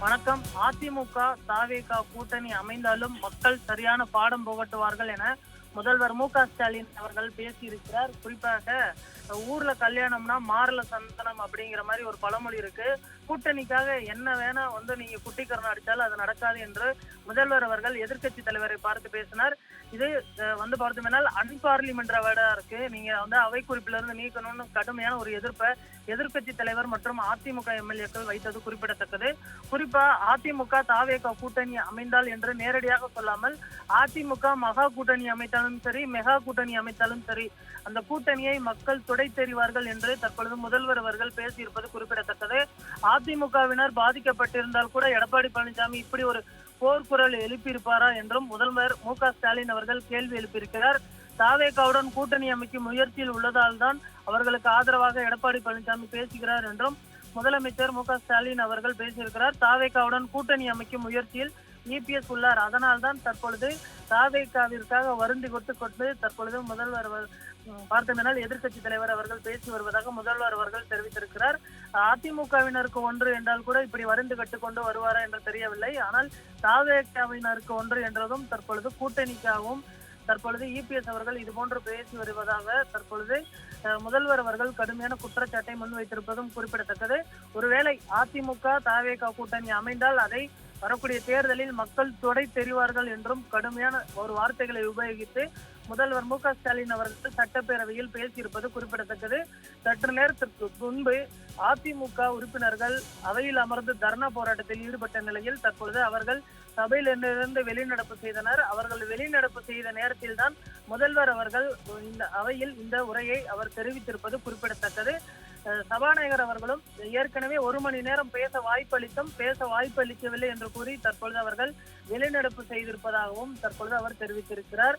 வணக்கம். அதிமுக தாவேகா கூட்டணி அமைந்தாலும் மக்கள் சரியான பாடம் புகட்டுவார்கள் என முதல்வர் மு க ஸ்டாலின் அவர்கள் பேசியிருக்கிறார். குறிப்பாக ஊர்ல கல்யாணம்னா மாறல சந்தனம் அப்படிங்கிற மாதிரி ஒரு பழமொழி இருக்கு. கூட்டணிக்காக என்ன வேணா வந்து நீங்க குட்டிக்கரணம் அடிச்சாலும் அது நடக்காது என்று முதல்வர் அவர்கள் எதிர்கட்சி தலைவரை பார்த்து பேசினார். இது வந்து பார்த்தோம்னால் அன்பார்லிமெண்ட் வேடா இருக்கு. நீங்க வந்து அவை குறிப்பில இருந்து நீக்கணும்னு கடுமையான ஒரு எதிர்ப்பை எதிர்க்கட்சி தலைவர் மற்றும் அதிமுக எம்எல்ஏக்கள் வைத்தது குறிப்பிடத்தக்கது. குறிப்பா அதிமுக தாவேக கூட்டணி அமைந்தால் என்று நேரடியாக சொல்லாமல் அதிமுக மகா கூட்டணி அமைத்த அமைத்தாலும் சரி மெகா கூட்டணி அமைத்தாலும் சரி அந்த கூட்டணியை மக்கள் துடை தெரிவார்கள் என்று தற்பொழுது முதல்வர் அவர்கள் பேசியிருப்பது குறிப்பிடத்தக்கது. அதிமுகவினர் பாதிக்கப்பட்டிருந்தால் கூட எடப்பாடி பழனிசாமி இப்படி ஒரு போர்க்குரல் எழுப்பியிருப்பாரா என்றும் முதல்வர் மு க ஸ்டாலின் அவர்கள் கேள்வி எழுப்பியிருக்கிறார். தாவேகாவுடன் கூட்டணி அமைக்கும் முயற்சியில் உள்ளதால் தான் அவர்களுக்கு ஆதரவாக எடப்பாடி பழனிசாமி பேசுகிறார் என்றும் முதலமைச்சர் மு க ஸ்டாலின் அவர்கள் பேசியிருக்கிறார். தாவேகாவுடன் கூட்டணி அமைக்கும் முயற்சியில் இபிஎஸ் உள்ளார். அதனால் தான் தற்பொழுது தாவேகாவிற்காக வருந்தி கொடுத்து கொண்டு தற்பொழுது முதல்வர் அவர், ம், எதிர்க்கட்சி தலைவர் அவர்கள் பேசி வருவதாக முதல்வர் அவர்கள் தெரிவித்திருக்கிறார். அதிமுகவினருக்கு ஒன்று என்றால் கூட இப்படி வருந்து கட்டுக்கொண்டு வருவாரா என்று தெரியவில்லை. ஆனால் தாவேகாவினருக்கு ஒன்று என்றதும் தற்பொழுது கூட்டணிக்காகவும் தற்பொழுது இபிஎஸ் அவர்கள் இது போன்று பேசி வருவதாக தற்பொழுது முதல்வர் அவர்கள் கடுமையான குற்றச்சாட்டை முன்வைத்திருப்பதும் குறிப்பிடத்தக்கது. ஒருவேளை அதிமுக தாவேகா கூட்டணி அமைந்தால் அதை வரக்கூடிய தேர்தலில் மக்கள் தொடை தெரிவார்கள் என்றும் கடுமையான ஒரு வார்த்தைகளை உபயோகித்து முதல்வர் மு க ஸ்டாலின் அவர்கள் சட்டப்பேரவையில் பேசியிருப்பது குறிப்பிடத்தக்கது. சற்று நேரத்திற்கு முன்பு அதிமுக உறுப்பினர்கள் அவையில் அமர்ந்து தர்ணா போராட்டத்தில் ஈடுபட்ட நிலையில் தற்பொழுது அவர்கள் சபையிலிருந்து வெளிநடப்பு செய்தனர். அவர்கள் வெளிநடப்பு செய்த நேரத்தில் தான் முதல்வர் அவர்கள் இந்த அவையில் இந்த உரையை அவர் தெரிவித்திருப்பது குறிப்பிடத்தக்கது. சபாநாயகர் அவர்களும் ஏற்கனவே ஒரு மணி நேரம் பேச வாய்ப்பளித்தும் பேச வாய்ப்பளிக்கவில்லை என்று கூறி தற்பொழுது அவர்கள் வெளிநடப்பு செய்திருப்பதாகவும் தற்பொழுது அவர் தெரிவித்திருக்கிறார்.